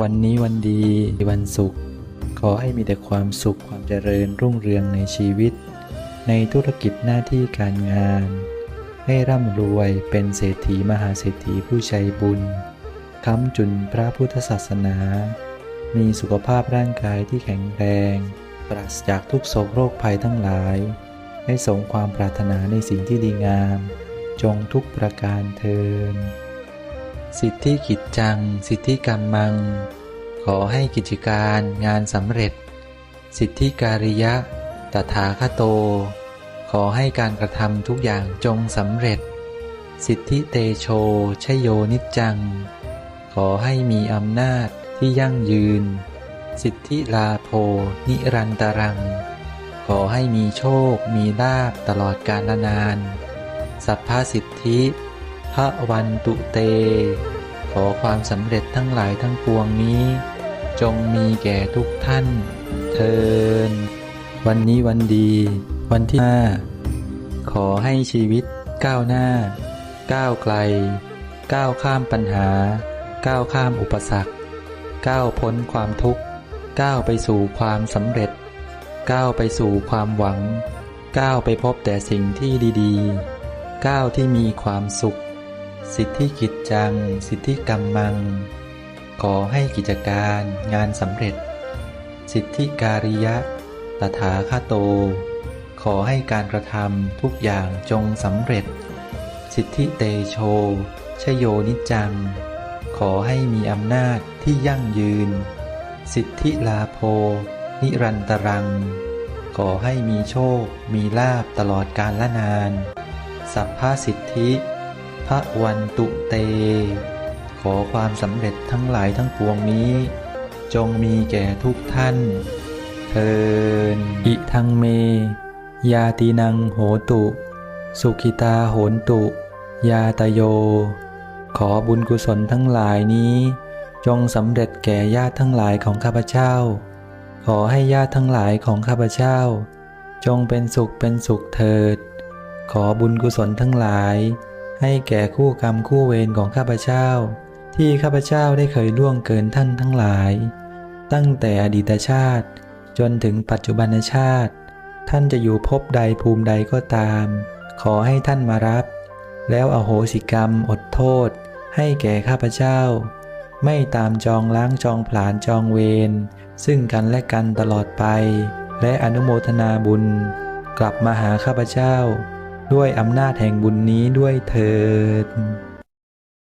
วันนี้วันดีวันศุกร์ขอให้มีแต่ความสุขความเจริญรุ่งเรืองในชีวิต ในธุรกิจหน้าที่การงาน ให้ร่ำรวยเป็นเศรษฐีมหาเศรษฐีผู้ใจบุญค้ำจุนพระพุทธศาสนา มีสุขภาพร่างกายที่แข็งแรง ปราศจากทุกโศกโรคภัยทั้งหลาย ให้สมความปรารถนาในสิ่งที่ดีงาม จงทุกประการเทิน สิทธิกิจจัง สิทธิกรรมมัง ขอให้กิจการงานสำเร็จ สิทธิการิยะ ตถาคโต ขอให้การกระทำทุกอย่างจงสำเร็จ สิทธิเตโชชโยนิจจัง ขอให้มีอำนาจที่ยั่งยืน สิทธิลาโภนิรันตรัง ขอให้มีโชค มีลาบตลอดกาลนาน สัพพสิทธิ พระวันตุเต ขอความสำเร็จทั้งหลายทั้งปวงนี้ จงมีแก่ทุกท่านเทินวันนี้วันดี วันที่ห้าขอให้ชีวิตก้าวหน้า ก้าวไกล ก้าวข้ามปัญหา ก้าวข้ามอุปสรรค ก้าวพ้นความทุกข์ ก้าวไปสู่ความสำเร็จ ก้าวไปสู่ความหวัง ก้าวไปพบแต่สิ่งที่ดีๆ ก้าวที่มีความสุข สิทธิกิจจัง สิทธิกรรมมัง ขอให้กิจการงานสำเร็จ สิทธิการิยะ ตถาคโต ขอให้การกระทำทุกอย่างจงสำเร็จ สิทธิเตโช ชโยนิจัง ขอให้มีอำนาจที่ยั่งยืน สิทธิลาโภนิรันตรัง ขอให้มีโชค มีลาบตลอดกาลละนาน สัพพสิทธิ พระวันตุเต ขอความสำเร็จทั้งหลายทั้งปวงนี้ จงมีแก่ทุกท่านเทินอิทังเม ยาตินังโหตุ สุขิตาโหนตุ ยาตโย ขอบุญกุศลทั้งหลายนี้ จงสำเร็จแก่ญาติทั้งหลายของข้าพเจ้า ขอให้ญาติทั้งหลายของข้าพเจ้า จงเป็นสุขเป็นสุขเถิด ขอบุญกุศลทั้งหลาย ให้แก่คู่กรรมคู่เวรของข้าพเจ้า ที่ข้าพเจ้าได้เคยล่วงเกินท่านทั้งหลาย ตั้งแต่อดีตชาติ จนถึงปัจจุบันชาติ ท่านจะอยู่ภพใดภูมิใดก็ตาม ขอให้ท่านมารับ แล้วอโหสิกรรมอดโทษ ให้แก่ข้าพเจ้า ไม่ตามจองล้างจองผลาญจองเวรซึ่งกันและกันตลอดไป และอนุโมทนาบุญ กลับมาหาข้าพเจ้า ด้วยอำนาจแห่งบุญนี้ด้วยเถิด